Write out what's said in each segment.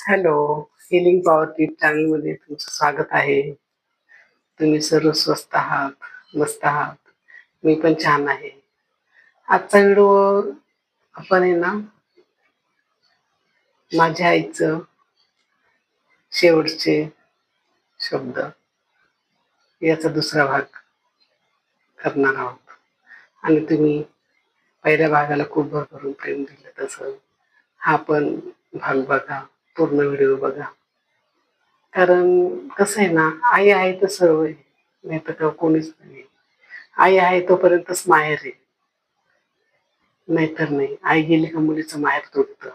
Hello healing power tip चॅनलमध्ये तुमचं स्वागत आहे. तुम्ही सर्व स्वस्त आहात मस्त आहात. मी पण छान आहे. आजचा व्हिडिओ आपण आहे ना माझ्या आईचं शेवटचे शब्द याचा दुसरा भाग करणार आहोत. आणि तुम्ही पहिल्या भागाला खूप भरभरून प्रेम दिलं तसं. हा पण भाग बघा. पूर्ण व्हिडिओ बघा. कारण कसं आहे ना आई आहे तर सर्व आहे. नाही तर का कोणीच नाही आई आहे तोपर्यंतच माहेर आहे. नाहीतर नाही. आई गेली का मुलीचं माहेर तुटतं.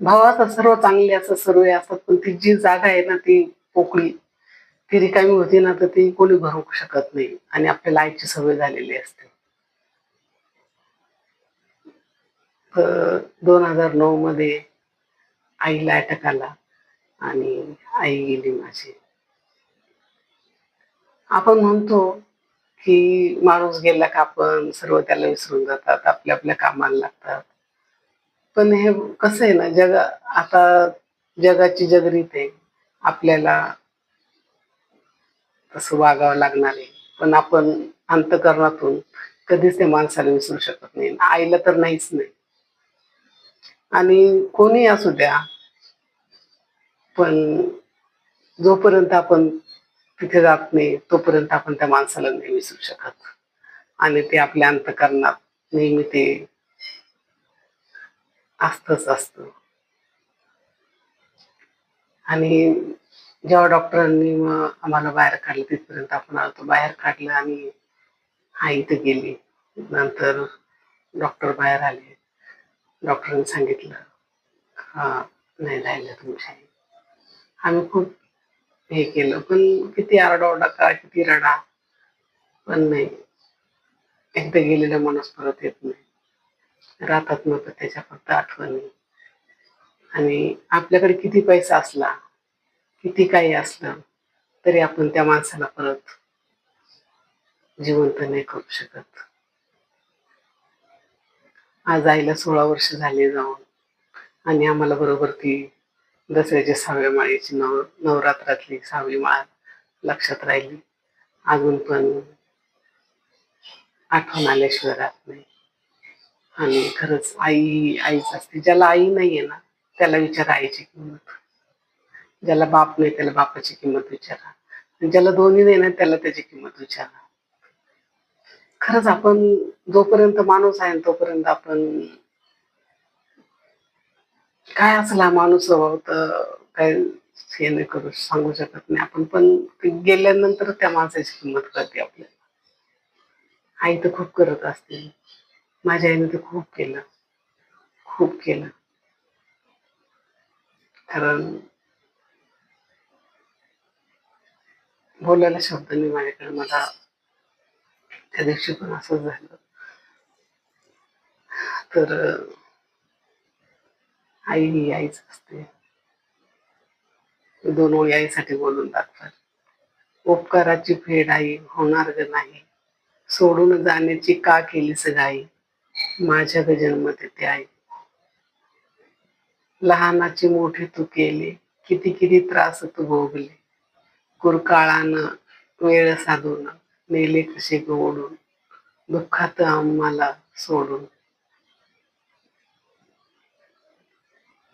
भावाचं सर्व चांगले असतात सर्व असतात पण ती जी जागा आहे ना ती पोकळी ती रिकामी होती ना तर ती कोणी भरू शकत नाही. आणि आपल्याला आईची सवय झालेली असते. तर दोन हजार नऊ मध्ये आईला अटॅक आला आणि आई गेली माझी. आपण म्हणतो की माणूस गेला का आपण सर्व त्याला विसरून जातात आपल्या आपल्या कामाला लागतात. पण हे कसं आहे ना जग आता जगाची जगरीत आहे. आपल्याला तसं वागावं लागणार आहे. पण आपण अंतकरणातून कधीच त्या माणसाला विसरू शकत नाही. आईला तर नाहीच नाही. आणि कोणी असू द्या. पण जोपर्यंत आपण तिथे जात नाही तोपर्यंत आपण त्या माणसाला नाही विसरू शकत. आणि ते आपल्या अंतकरणात नेहमी ते असतच असत. आणि जेव्हा डॉक्टरांनी मग आम्हाला बाहेर काढलं तिथपर्यंत आपण आलो बाहेर काढलं आणि आई इथं गेली. नंतर डॉक्टर बाहेर आले. डॉक्टरांनी सांगितलं हा नाही राहिलं तुमच्या आम्ही खूप हे केलं पण किती आरडाओरडा का किती रडा. पण नाही. एकदा गेलेला माणूस परत येत नाही. राहतात मग त्याच्या फक्त आठवणी. आणि आपल्याकडे किती पैसा असला किती काही असलं तरी आपण त्या माणसाला परत जिवंत नाही करू शकत. आज आईला सोळा वर्ष झाले जाऊन. आणि आम्हाला बरोबर ती दसऱ्याच्या सहाव्या माळीची नव नवरात्रातली सहावी माळ लक्षात राहिली. अजून पण आठवण आल्याशिवाय राहत नाही. आणि खरंच आई आईच असते. ज्याला आई नाहीये ना त्याला विचारा आईची किंमत. ज्याला बाप नाही त्याला बापाची किंमत विचारा. ज्याला दोन्ही नाही ना त्याला त्याची किंमत विचारा. खरंच आपण जोपर्यंत माणूस आहे तोपर्यंत आपण काय असला माणूस स्वभाव तर काय हे नाही करू सांगू शकत नाही. आपण पण गेल्यानंतर त्या माणसाची किंमत कळते आपल्याला. आई तर खूप करत असते. माझ्या आईने तर खूप केलं. खूप केलं. कारण बोलायला शब्द नाही माझ्याकडे. मला त्या दिवशी पण असंच झालं. तर आई ही आईच असते दोन ओळी आईसाठी बोलून दाखवत उपकाराची फेड आई होणार ग नाही? सोडून जाण्याची का केली सगाई माझ्या ग जन्म ते आई. लहानाची मोठी तू केली किती किती त्रास तू भोगले. कुरकाळानं वेळ साधून. नेले कसे गोडून दुःखात आम्हाला सोडून.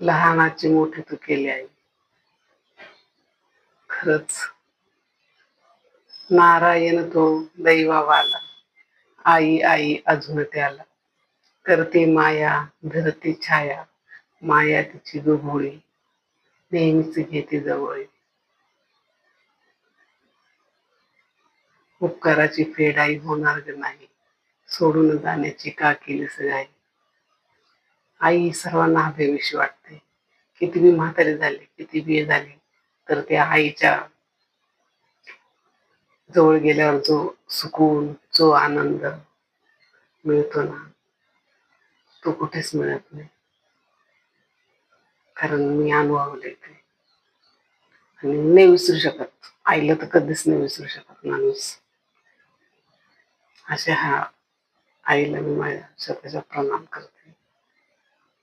लहानाची मोठी तू केली आई. खरच नारायण तो दैवावाला. आई आई अजून त्याला. करते माया धरते छाया. माया तिची दुभोळी नेहमीच घेते जवळ. उपकाराची फेड आई होणार नाही. सोडून जाण्याची का केली सगाई? आई सर्वांना हवेविषयी वाटते. किती बी म्हातारी झाली किती बी झाली तर त्या आईच्या जवळ गेल्यावर जो सुकून जो आनंद मिळतो ना तो कुठेच मिळत नाही. कारण मी अनुभवले ते. आणि नाही विसरू शकत. आईला तर कधीच नाही विसरू शकत माणूस. अशा ह्या आईला मी माझ्या स्वतःचा प्रणाम करते.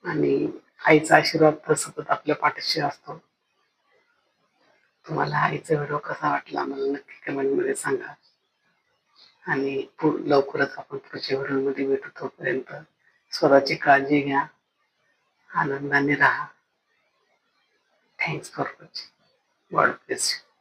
आणि आईचा आशीर्वाद तर सतत आपल्या पाठीशी असतो. तुम्हाला आईचा व्हिडिओ कसा वाटला मला नक्की कमेंटमध्ये सांगा. आणि लवकरच आपण पुढच्या व्हिडिओमध्ये भेटू तोपर्यंत स्वतःची काळजी घ्या. आनंदाने राहा. Thanks for watching God bless you